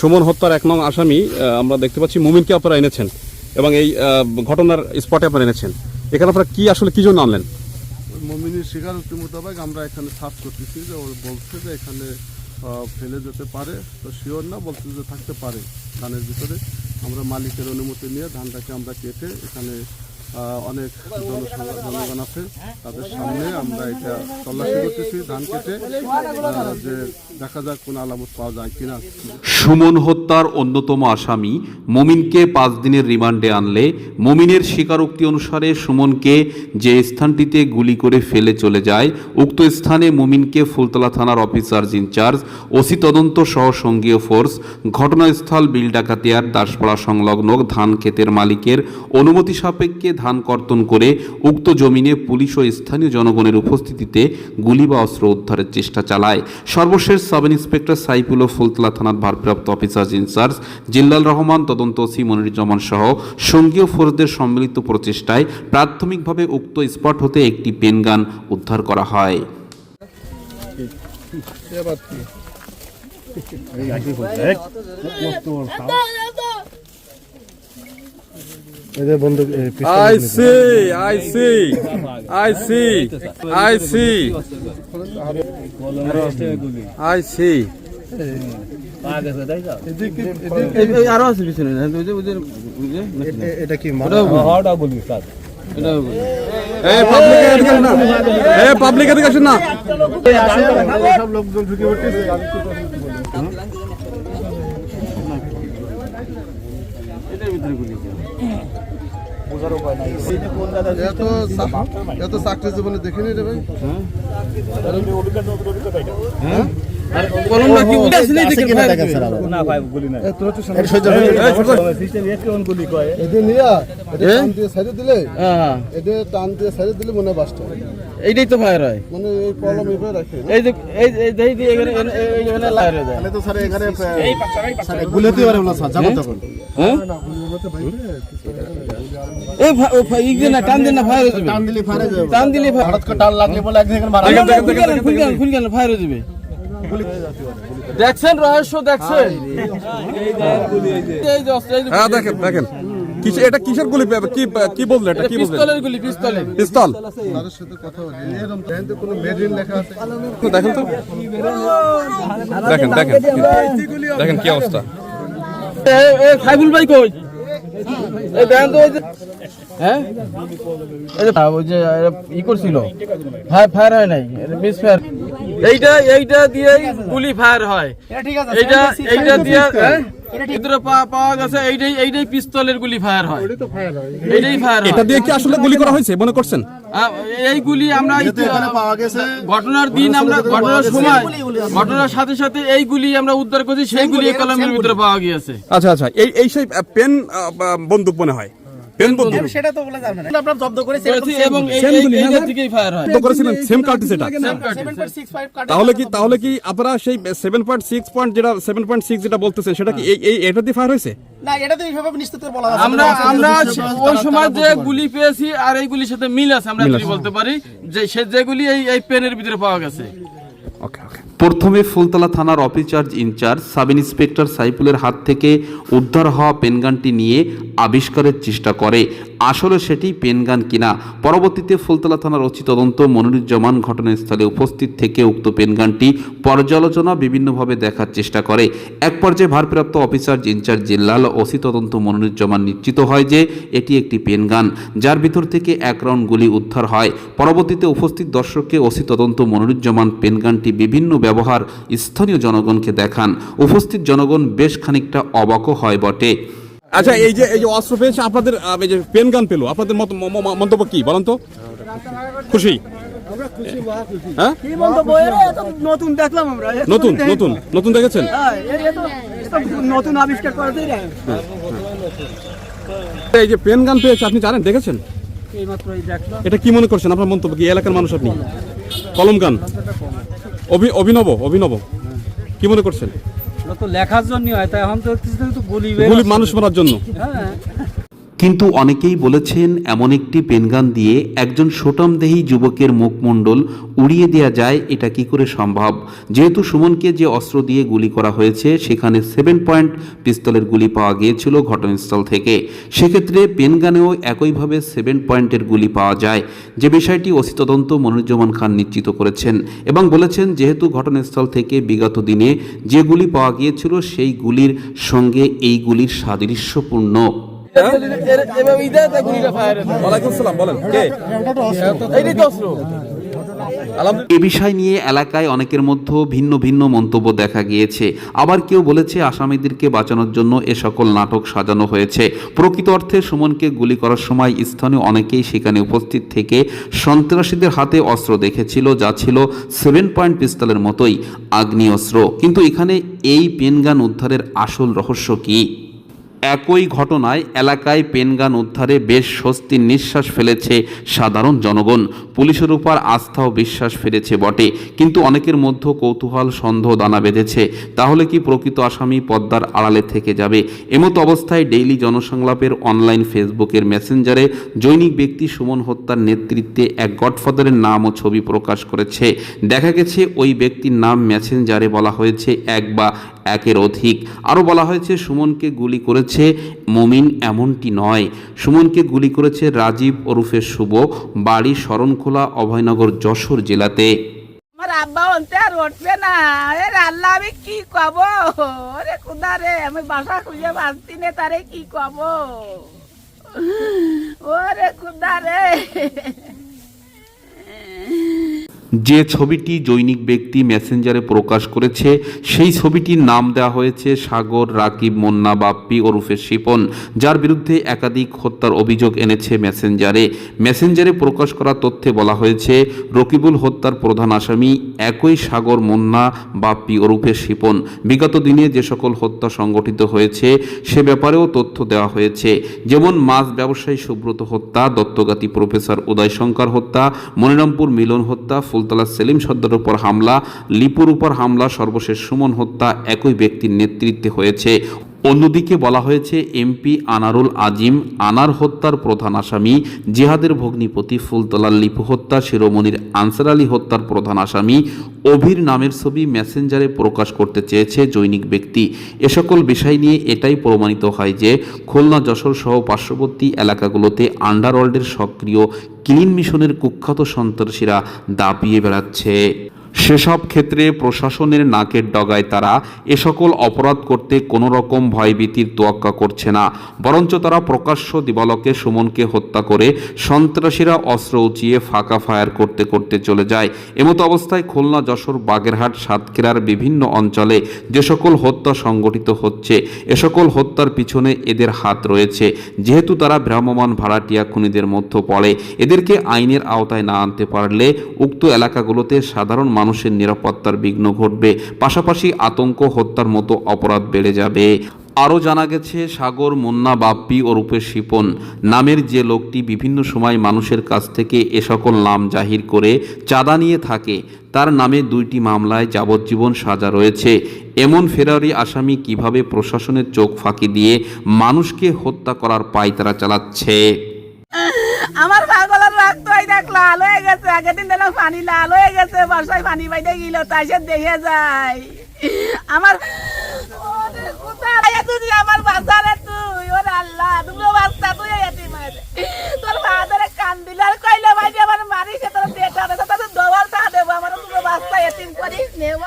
সুমন হত্যার এক নং আসামি আমরা দেখতে পাচ্ছি মুমিনকে আপনারা এনেছেন এবং এই ঘটনার স্পটে আপনারা এনেছেন। এখানে আপনারা কি আসলে কি জন্য আনলেন? মমিনের স্বীকারোক্তি মোতাবেক আমরা এখানে সার্চ করতেছি যে ও বলছে যে এখানে ফেলে যেতে পারে। তো শিওর না, বলছে যে থাকতে পারে ধানের ভিতরে। আমরা মালিকের অনুমতি নিয়ে ধানটাকে আমরা কেটে এখানে অনেক জনগণ আছে। তাদের সামনে আমরা এটা তল্লাশি করতেছি, ধান কেটে। যে দেখা যাক কোন আলামত পাওয়া যায় কিনা। সুমন হত্যার অন্যতম আসামি মমিনকে পাঁচ দিনের রিমান্ডে আনলে। মমিনের স্বীকারোক্তি অনুসারে সুমনকে যে স্থানটিতে গুলি করে ফেলে চলে যায়, উক্ত স্থানে মমিনকে ফুলতলা থানার অফিসার ইনচার্জ ওসি তদন্ত সহ সঙ্গীয় ফোর্স, ঘটনাস্থল বিল ডাকাতিয়ার দাসপাড়া সংলগ্ন ধান ক্ষেতের মালিকের অনুমতি সাপেক্ষে ধান কর্তন করে উক্ত জমিনে পুলিশ ও স্থানীয় জনগণের উপস্থিতিতে গুলি বা অস্ত্র উদ্ধারের চেষ্টা চালায়। সর্বশেষ সাব ইন্সপেক্টর সাইফুল ও ফুলতলা থানার ভারপ্রাপ্ত অফিসার ইনচার্জ জিল্লাল রহমান তদন্ত ওসি মনিরুজ্জামান সহ সঙ্গীয় ফোর্সদের সম্মিলিত প্রচেষ্টায় প্রাথমিকভাবে উক্ত স্পট হতে একটি পেনগান উদ্ধার করা হয়। এদের বন্ধু I C I C I C I C I C আরও আছে পিছনে এটা কি পাবলিক না। সব লোকজন ঢুকে উঠতেছে এত এত চাকরি জীবনে দেখিনি রে ভাই কলমটা কি উঠে আসলে দেখে কিনা ভাই দেখেন স্যার আবার এ, তোরা তো সামনে- এটা সহ্য হয়ে এদের নিয়া টান দিয়ে সাইডে দিলে হ্যাঁ টান দিয়ে দিলে মনে হয় বাসটা এইটাই তো ফায়ার হয় মানে এই কলম এভাবে রাখে এই যে এই এই এই যে এখানে এখানে- এই এখানে হয়ে যায় তাহলে তো স্যার এখানে স্যার গুলেতে পারে না স্যার যাব তখন হ্যাঁ এই ফা- ও ফা- ই দিয়ে না টান দিয়ে না ফায়ার হয়ে যাবে টান দিলে যাবে টান দিলে হঠাৎ করে টান লাগলে বলে একদিন মারা ফুল গেল ফুল গেল ফায়ার হয়ে যাবে দেখছেন রহস্য দেখছেন এই যে এই যে হ্যাঁ দেখেন দেখেন কিসে এটা কিসের গুলি? কি কি বললেন এটা? কি বললেন পিস্তলের গুলি পিস্তলের। পিস্তল। তাদের সাথে কথা বলি এরকম দেখেন তো কোনো মেডিন লেখা আছে। দেখেন তো। দেখেন দেখেন। দেখেন কি অবস্থা। এ এ খাইবুল ভাই কই? এই দেখেন তো ওই যে হ্যাঁ? ওই যে ই করছিল। ফায়ার ফায়ার হয় নাই। মিস ফায়ার এইটা এইটা দিয়ে গুলি ফায়ার হয়। এইটা এইটা দিয়ে হ্যাঁ? ভিতরে পাওয়া গেছে এইটাই এইটাই পিস্তলের গুলি ফায়ার হয়। এইটাই ফায়ার এটা দিয়ে কি আসলে গুলি করা হয়েছে মনে করছেন? এই গুলি আমরা পাওয়া গেছে। ঘটনার দিন আমরা ঘটনার সময় ঘটনার সাথে সাথে এই গুলি আমরা উদ্ধার করছি সেই গুলি এই কলমের ভিতরে পাওয়া গিয়েছে। আচ্ছা আচ্ছা। এই এই সেই পেন বন্দুক মনে হয়। পেন বন্দুক করেছি এবং এই এই- ফায়ার হয় তো করেছিলেন সেম কার্টিস এটা তাহলে কি তাহলে কি আপনারা সেই সেভেন পয়েন্ট যেটা সেভেন পয়েন্ট সিক্স যেটা বলতেছেন সেটা কি এই এই এটা দিয়ে ফায়ার হয়েছে? আমরা আমরা ওই সময় যে গুলি পেয়েছি আর এই গুলির সাথে মিল আছে আমরা এটুকুই বলতে পারি। যে সে যেগুলি এই এই পেনের ভিতরে পাওয়া গেছে। ওকে ওকে প্রথমে ফুলতলা থানার অফিসার ইনচার্জ সাব ইন্সপেক্টর সাইফুলের হাত থেকে উদ্ধার হওয়া পেনগানটি নিয়ে আবিষ্কারের চেষ্টা করে। আসলে সেটি পেনগান কিনা? পরবর্তীতে ফুলতলা থানার ওসি তদন্ত, মনিরুজ্জামান ঘটনাস্থলে উপস্থিত থেকে উক্ত পেনগানটি পর্যালোচনা বিভিন্নভাবে দেখার চেষ্টা করে। এক পর্যায়ে ভারপ্রাপ্ত অফিসার ইনচার্জ জিল্লাল, ওসি তদন্ত মনিরুজ্জামান নিশ্চিত হয় যে এটি একটি পেনগান, যার ভিতর থেকে এক রাউন্ড গুলি উদ্ধার হয়। পরবর্তীতে উপস্থিত দর্শককে ওসি তদন্ত মনিরুজ্জামান পেনগানটি বিভিন্ন ব্যবহার স্থানীয় জনগণকে দেখান। উপস্থিত জনগণ বেশ খানিকটা অবাকও হয় বটে। আচ্ছা এই যে এই যে অস্ত্র পেয়েছে আপনাদের এই যে পেন গান পেল আপনাদের মত মন্তব্য কি? বলেন তো। খুশি? হ্যাঁ? কি মন্তব্য? এ তো নতুন দেখলাম আমরা। নতুন নতুন নতুন দেখেছেন? হ্যাঁ, নতুন আবিষ্কার এই যে পেন গান পেয়েছে আপনি জানেন দেখেছেন? এটা কি মনে করছেন? আপনার মন্তব্য কি? এলাকার মানুষ আপনি? কলম গান? অভি- অভিনব অভিনব। কি মনে করছেন? তো লেখার জন্য হয় তাই এখন তো গুলি গুলি মানুষ মারার জন্য। হ্যাঁ। কিন্তু অনেকেই বলেছেন, এমন একটি পেনগান দিয়ে একজন সোটামদেহী যুবকের মুখমণ্ডল উড়িয়ে দেওয়া যায়, এটা কি করে সম্ভব? যেহেতু সুমনকে যে অস্ত্র দিয়ে গুলি করা হয়েছে, সেখানে সেভেন পয়েন্ট পিস্তলের গুলি পাওয়া গিয়েছিল ঘটনাস্থল থেকে। সেক্ষেত্রে পেনগানেও একইভাবে সেভেন পয়েন্টের গুলি পাওয়া যায়, যে বিষয়টি ওসি তদন্ত মনিরুজ্জামান খান নিশ্চিত করেছেন এবং বলেছেন, যেহেতু ঘটনাস্থল থেকে বিগত দিনে যে গুলি পাওয়া গিয়েছিল, সেই গুলির সঙ্গে এই গুলির সাদৃশ্যপূর্ণ। অস্ত্র। এ বিষয় নিয়ে এলাকায় অনেকের মধ্যে ভিন্ন ভিন্ন মন্তব্য দেখা গিয়েছে। আবার কেউ বলেছে আসামিদেরকে বাঁচানোর জন্য এ সকল নাটক সাজানো হয়েছে। প্রকৃত অর্থে সুমনকে গুলি করার সময় স্থানীয় অনেকেই সেখানে উপস্থিত থেকে সন্ত্রাসীদের হাতে অস্ত্র দেখেছিল যা ছিল সেভেন পয়েন্ট পিস্তলের মতোই আগ্নেয়াস্ত্র। কিন্তু এখানে এই পেনগান উদ্ধারের আসল রহস্য কী? একই ঘটনায় এলাকায় পেনগান উদ্ধারে বেশ স্বস্তির নিঃশ্বাস ফেলেছে সাধারণ জনগণ। পুলিশের উপর আস্থা ও বিশ্বাস ফিরেছে বটে, কিন্তু অনেকের মধ্যে কৌতূহল, সন্দেহ দানা বেঁধেছে। তাহলে কি প্রকৃত আসামি পদ্মার আড়ালে থেকে যাবে? এমতো অবস্থায় ডেইলি জনসংলাপের অনলাইন ফেসবুকের মেসেঞ্জারে জৈনিক ব্যক্তি সুমন হত্যার নেতৃত্বে এক গডফাদারের নাম ও ছবি প্রকাশ করেছে। দেখা গেছে ওই ব্যক্তির নাম মেসেঞ্জারে বলা হয়েছে, এক বা একের অধিক। আরও বলা হয়েছে, সুমনকে গুলি করেছে মমিন এমনটি নয়। সুমনকে গুলি করেছে রাজীব ওরফে শুভ, বাড়ি শরণখোলা, অভয়নগর, যশোর জেলাতে। আমার আব্বা অন্তে আর উঠবে না। এ আল্লাহ আমি কি কব? ওরে খুদা রে, আমি বাসা খুঁজে বাঁচতি নে, তারে কি কব? ওরে খুদা রে। যে ছবিটি জৈনিক ব্যক্তি মেসেঞ্জারে প্রকাশ করেছে, সেই ছবিটির নাম দেওয়া হয়েছে সাগর, রাকিব, মোন্না, বাপ্পি, ওরফে শিপন, যার বিরুদ্ধে একাধিক হত্যার অভিযোগ এনেছে মেসেঞ্জারে। মেসেঞ্জারে প্রকাশ করা তথ্যে বলা হয়েছে, রকিবুল হত্যার প্রধান আসামি একই সাগর, মোন্না, বাপ্পি, ওরফে শিপন। বিগত দিনে যে সকল হত্যা সংগঠিত হয়েছে, সে ব্যাপারেও তথ্য দেওয়া হয়েছে। যেমন মাছ ব্যবসায়ী সুব্রত হত্যা, দত্তগাতি প্রফেসর উদয়শঙ্কর হত্যা, মনিরামপুর মিলন হত্যা ফুলতলা সেলিম সর্দার উপর হামলা, লিপুর উপর হামলা, সর্বশেষ সুমন হত্যা, একই ব্যক্তির নেতৃত্বে হয়েছে। অন্যদিকে বলা হয়েছে, এমপি আনারুল আজিম আনার হত্যার প্রধান আসামি, জিহাদের ভগ্নিপতি ফুলতলার লিপু হত্যা, শিরোমণির আনসার আলী হত্যার প্রধান আসামি, অভির নামের ছবি মেসেঞ্জারে প্রকাশ করতে চেয়েছে জৈনিক ব্যক্তি। এ সকল বিষয় নিয়ে এটাই প্রমাণিত হয় যে, খুলনা যশোর সহ পার্শ্ববর্তী এলাকাগুলোতে আন্ডারওয়ার্ল্ডের সক্রিয় ক্লিন মিশনের কুখ্যাত সন্ত্রাসীরা দাপিয়ে বেড়াচ্ছে। সেসব ক্ষেত্রে প্রশাসনের নাকের ডগায় তারা এ সকল অপরাধ করতে কোনো রকম ভয়ভীতির তোয়াক্কা করছে না। বরঞ্চ তারা প্রকাশ্য দিবালকে সুমনকে হত্যা করে সন্ত্রাসীরা অস্ত্র উঁচিয়ে ফাঁকা ফায়ার করতে করতে চলে যায়। এমতো অবস্থায় খুলনা, যশোর, বাগেরহাট, সাতক্ষীরার বিভিন্ন অঞ্চলে যে সকল হত্যা সংগঠিত হচ্ছে, এ সকল হত্যার পিছনে এদের হাত রয়েছে। যেহেতু তারা ভ্রাম্যমাণ ভাড়াটিয়া খুনিদের মধ্যে পড়ে, এদেরকে আইনের আওতায় না আনতে পারলে উক্ত এলাকাগুলোতে সাধারণ মানুষের নিরাপত্তার বিঘ্ন ঘটবে, পাশাপাশি আতঙ্ক, হত্যার মতো অপরাধ বেড়ে যাবে। আরও জানা গেছে, সাগর, মুন্না, বাপ্পি ও রূপে শিপন নামের যে লোকটি বিভিন্ন সময় মানুষের কাছ থেকে এ সকল নাম জাহির করে চাঁদা নিয়ে থাকে, তার নামে দুইটি মামলায় যাবজ্জীবন সাজা রয়েছে। এমন ফেরারি আসামি কীভাবে প্রশাসনের চোখ ফাঁকি দিয়ে মানুষকে হত্যা করার পায়তারা চালাচ্ছে? আমার লাগতো দেখ লাল হয়ে গেছে। আগের দিন দেখলাম পানি লাল হয়ে গেছে বর্ষায় পানি বাইতে গেল, তাই সে দেখে যাই আমার তুই? আমার বাচ্চারে তুই। ওর আল্লাহ, দুটো বাচ্চা তুই তোর মা ধরে কান দিল আর